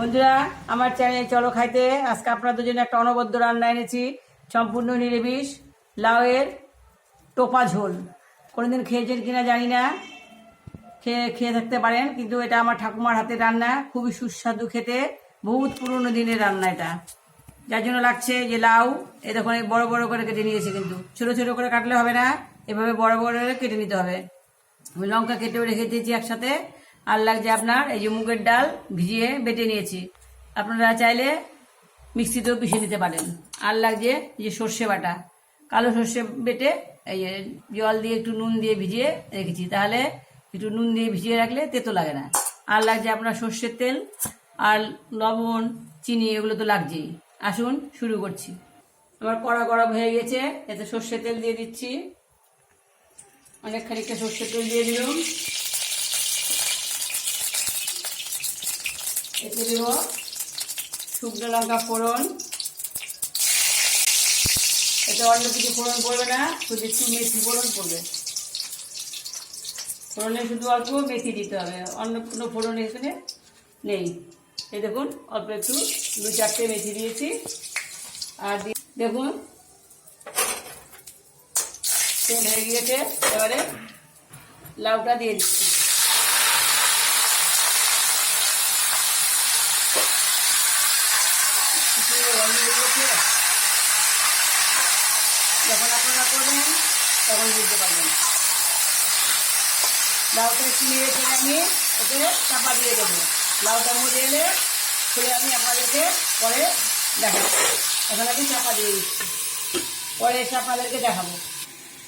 বন্ধুরা, আমার চ্যানেল চলো খাইতে। আজকে আপনাদের জন্য একটা অনবদ্য রান্না এনেছি। সম্পূর্ণ নিরামিষ, লাউয়ের টোপা ঝোল। কোনোদিন খেয়েছেন কিনা জানি না। খেয়ে খেয়ে থাকতে পারেন, কিন্তু এটা আমার ঠাকুমার হাতে রান্না। খুবই সুস্বাদু খেতে। বহুত পুরনো দিনের রান্না এটা। যার জন্য লাগছে যে লাউ, এ দেখুন, এই বড় বড় করে কেটে নিয়েছি কিন্তু। ছোট ছোট করে কাটলে হবে না। এভাবে বড় বড় করে কেটে নিতে হবে। লঙ্কা কেটেও রেখে দিয়েছি একসাথে। আর লাগছে আপনার এই যে মুগের ডাল ভিজিয়ে বেটে নিয়েছি। আপনারা চাইলে মিক্সিতেও পিষে নিতে পারেন। আর লাগছে যে সর্ষে বাটা। কালো সর্ষে বেটে এই জল দিয়ে একটু নুন দিয়ে ভিজিয়ে রেখেছি। তাহলে একটু নুন দিয়ে ভিজিয়ে রাখলে তেতো লাগে না। আর লাগছে আপনার সর্ষের তেল আর লবণ, চিনি, এগুলো তো লাগছেই। আসুন, শুরু করছি। আমার কড়া গরম হয়ে গেছে। এতে সর্ষের তেল দিয়ে দিচ্ছি। অনেক খানিকটা সর্ষের তেল দিয়ে দিলাম। এতে দেব শুকনো লঙ্কা ফোড়ন। এতে অন্য কিছু ফোড়ন পড়বে না, শুধু একটু মেথি ফোড়ন পড়বে। ফোড়নে শুধু অল্প মেথি দিতে হবে, অন্য কোনো ফোড়ন এখানে নেই। এই দেখুন, অল্প একটু, দু চারটে মেথি দিয়েছি। আর দেখুন তেল হয়ে গিয়েছে। এবারে লাউটা দিয়ে দিচ্ছি। যখন আপনারা করবেন তখন বুঝতে পারবেন লাউটা একটু নেড়ে ছেড়ে আমি ওকে চাপা দিয়ে দেবো লাউটা মরে এলে খুলে আমি আপনাদেরকে পরে দেখাবো এখন আমি চাপা দিয়ে দিচ্ছি পরে এসে আপনাদেরকে দেখাবো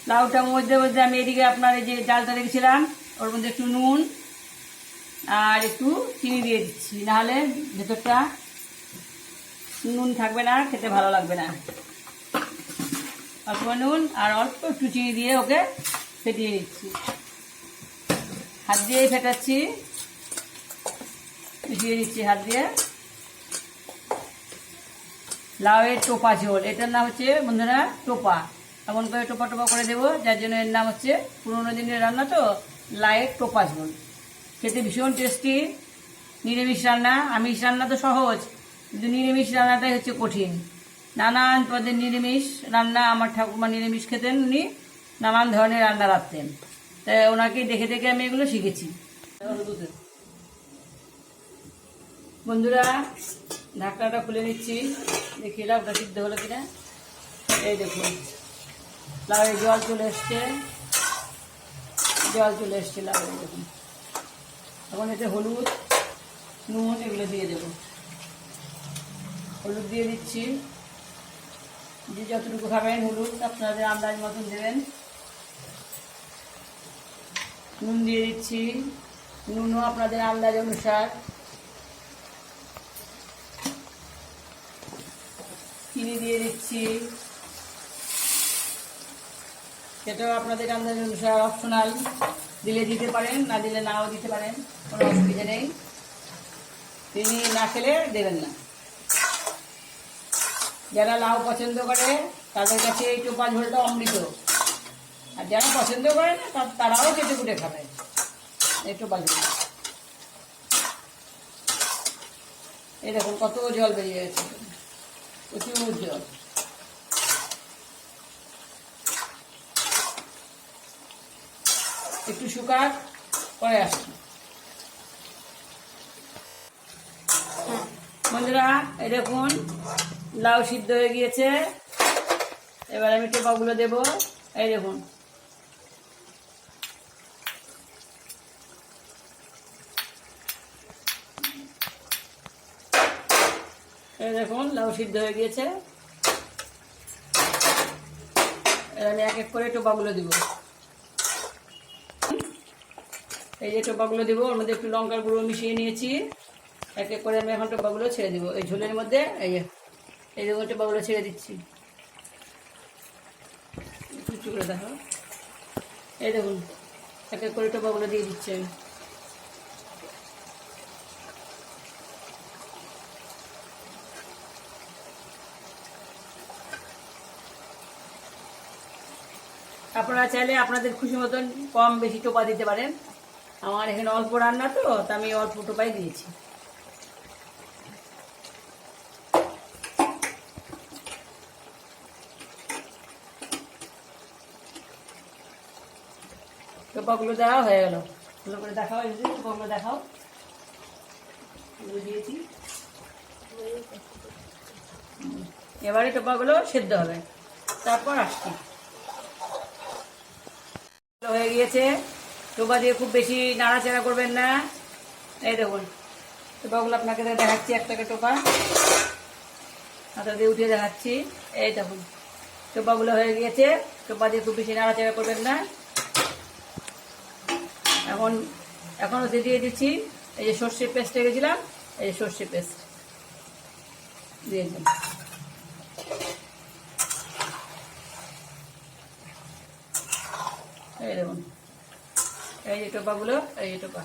লাউটা মধ্যে মধ্যে আমি এদিকে আপনার এই যে ডালটা রেখেছিলাম ওর মধ্যে একটু নুন আর একটু চিনি দিয়ে দিচ্ছি, নাহলে ভেতরটা নুন থাকবে না, খেতে ভালো লাগবে না। অল্প নুন আর অল্প একটু চিনি দিয়ে ওকে ফেটিয়ে দিচ্ছি হাত দিয়েই ফেটাচ্ছি। মিশিয়ে দিচ্ছি হাত দিয়ে। লাউয়ের টোপা ঝোল, এটার নাম হচ্ছে বন্ধুরা টোপা। এমন করে টোপা টোপা করে দেবো, যার জন্য এর নাম হচ্ছে পুরোনো দিনের রান্না তো, লাউয়ের টোপা ঝোল। খেতে ভীষণ টেস্টি নিরামিষ রান্না, আমিষ রান্না তো সহজ। কিন্তু নিরামিষ রান্নাটাই হচ্ছে কঠিন। নানান পদের নিরামিষ রান্না আমার ঠাকুমা নিরামিষ খেতেন, উনি নানান ধরনের রান্না রাখতেন তাই ওনাকে দেখে দেখে আমি এগুলো শিখেছি। বন্ধুরা, ঢাকনাটা খুলে নিচ্ছি। দেখি লাউটা সিদ্ধ হলো কিনা। এই দেখুন লাউয়ে জল চলে এসছে। জল চলে এসছে লাউয়ে দেখুন। এখন এতে হলুদ, নুন, এগুলো দিয়ে দেবো। হলুদ দিয়ে দিচ্ছি। যে যতটুকু খাবেন হলুদ আপনাদের আন্দাজ মতন দেবেন। নুন দিয়ে দিচ্ছি। নুনও আপনাদের আন্দাজ অনুসার চিনি দিয়ে দিচ্ছি। সেটাও আপনাদের আন্দাজ অনুসার অপশনাল দিলে দিতে পারেন, না দিলে নাও দিতে পারেন, কোনো অসুবিধা নেই। তিনি না খেলে দেবেন না। যারা লাউ পছন্দ করে, তাদের কাছে এই টোপা ঝোলটা অমৃত। আর যারা পছন্দ করে না তারাও কেটে কুটে খাবে। এই টোপা ঝোল। এই দেখুন কত জল বেরিয়ে গেছে। প্রচুর জল। একটু শুকাক পরে আসছি। বন্ধুরা, এই দেখুন লাউ সিদ্ধ হয়ে গিয়েছে। এবার আমি টোপাগুলো দেবো। এই দেখুন। এই দেখুন, লাউ সিদ্ধ হয়ে গিয়েছে। আমি এক এক করে টোপাগুলো দিব। এই যে টোপাগুলো দিব, ওর মধ্যে একটু লঙ্কার গুঁড়ো মিশিয়ে নিয়েছি। এক এক করে আমি এখন টোপাগুলো ছেড়ে দিব। এই ঝোলের মধ্যে, এই এই দেখুন টোপাগুলো ছেড়ে দিচ্ছি। করে দেখো। এই দেখুন, এক এক করে টোপাগুলো দিয়ে দিচ্ছি। আমি আপনারা চাইলে আপনাদের খুশি মতন কম বেশি টোপা দিতে পারেন। আমার এখানে অল্প রান্না তো, তা আমি অল্প টোপাই দিয়েছি। টোপাগুলো দেওয়া হয়ে গেল। ভালো করে দেখাও যে টোপাগুলো দেখাও। দিয়েছি। এবারে টোপাগুলো সেদ্ধ হবে। তারপর আসছি। হয়ে গিয়েছে। টোপা দিয়ে খুব বেশি নাড়াচাড়া করবেন না। এই দেখুন টোপাগুলো আপনাকে দেখাচ্ছি একটাকে টোপা। হাতা দিয়ে উঠিয়ে দেখাচ্ছি। এই দেখুন টোপাগুলো হয়ে গিয়েছে। টোপা দিয়ে খুব বেশি নাড়াচাড়া করবেন না। এখন এখন হচ্ছে দিয়ে দিচ্ছি। এই যে সর্ষের পেস্ট রেখেছিলাম, এই যে সর্ষে পেস্ট। দিয়ে দিন এই দেখুন, এই যে টোপাগুলো, এই যে টোপা।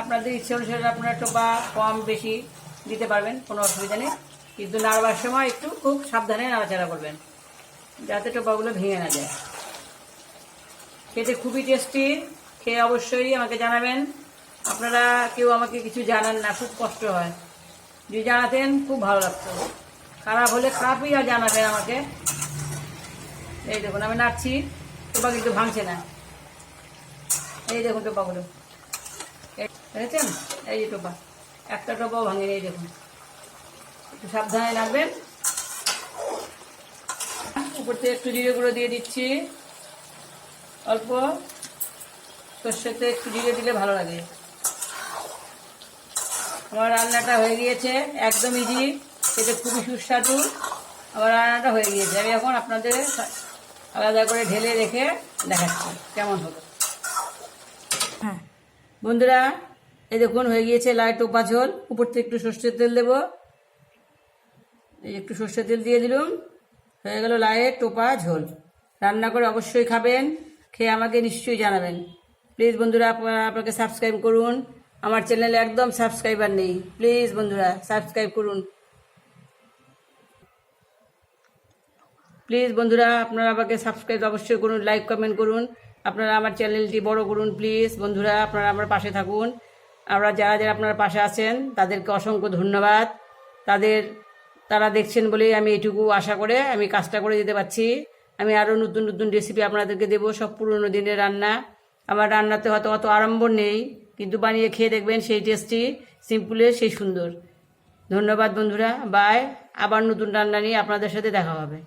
আপনাদের ইচ্ছে অনুসারে আপনারা টোপা কম বেশি দিতে পারবেন, কোনো অসুবিধা নেই। কিন্তু নাড়বার সময় একটু খুব সাবধানে নাড়াচাড়া করবেন, যাতে টোপাগুলো ভেঙে না যায়। খেতে খুবই টেস্টি খেয়ে অবশ্যই আমাকে জানাবেন। আপনারা কেউ আমাকে কিছু জানান না, খুব কষ্ট হয়। যদি জানাতেন, খুব ভালো লাগতো। খারাপ হলে খারাপই আর জানাবেন আমাকে। এই দেখুন, আমি নাড়ছি টোপা কিন্তু ভাঙছে না। এই দেখুন টোপাগুলো দেখেছেন? এই যে টোপা একটা টোপাও ভাঙেনি, এই দেখুন। একটু সাবধানে রাখবেন উপর থেকে একটু জিরে গুঁড়ো দিয়ে দিচ্ছি। অল্প সর্ষেতে একটু জিরে দিলে ভালো লাগে। আমার রান্নাটা হয়ে গিয়েছে একদম ইজি খেতে খুবই সুস্বাদু। আমার রান্নাটা হয়ে গিয়েছে। আমি এখন আপনাদের আলাদা করে ঢেলে রেখে দেখাচ্ছি কেমন হলো। হ্যাঁ। বন্ধুরা এই দেখুন হয়ে গিয়েছে লাই টোপা ঝোল। উপর থেকে একটু সর্ষের তেল দেবো। এই একটু সর্ষের তেল দিয়ে দিলুম। হয়ে গেল লায়ের টোপা ঝোল। রান্না করে অবশ্যই খাবেন। খেয়ে আমাকে নিশ্চয়ই জানাবেন। প্লিজ বন্ধুরা, আপনারা আপনাকে সাবস্ক্রাইব করুন। আমার চ্যানেলে একদম সাবস্ক্রাইবার নেই। প্লিজ বন্ধুরা সাবস্ক্রাইব করুন। প্লিজ বন্ধুরা, আপনারা আমাকে সাবস্ক্রাইব অবশ্যই করুন লাইক কমেন্ট করুন। আপনারা আমার চ্যানেলটি বড় করুন প্লিজ বন্ধুরা, আপনারা আমার পাশে থাকুন। আমরা যারা যারা আপনার পাশে আছেন, তাদেরকে অসংখ্য ধন্যবাদ। তাদের, তারা দেখছেন বলেই আমি এইটুকু আশা করে আমি কাজটা করে যেতে পারছি। আমি আরও নতুন নতুন রেসিপি আপনাদেরকে দেবো, সব পুরনো দিনের রান্না। আমার রান্নাতে হয়তো অত আড়ম্বর নেই, কিন্তু বানিয়ে খেয়ে দেখবেন সেই টেস্টি সিম্পলের সেই সুন্দর। ধন্যবাদ বন্ধুরা বাই আবার নতুন রান্না নিয়ে আপনাদের সাথে দেখা হবে।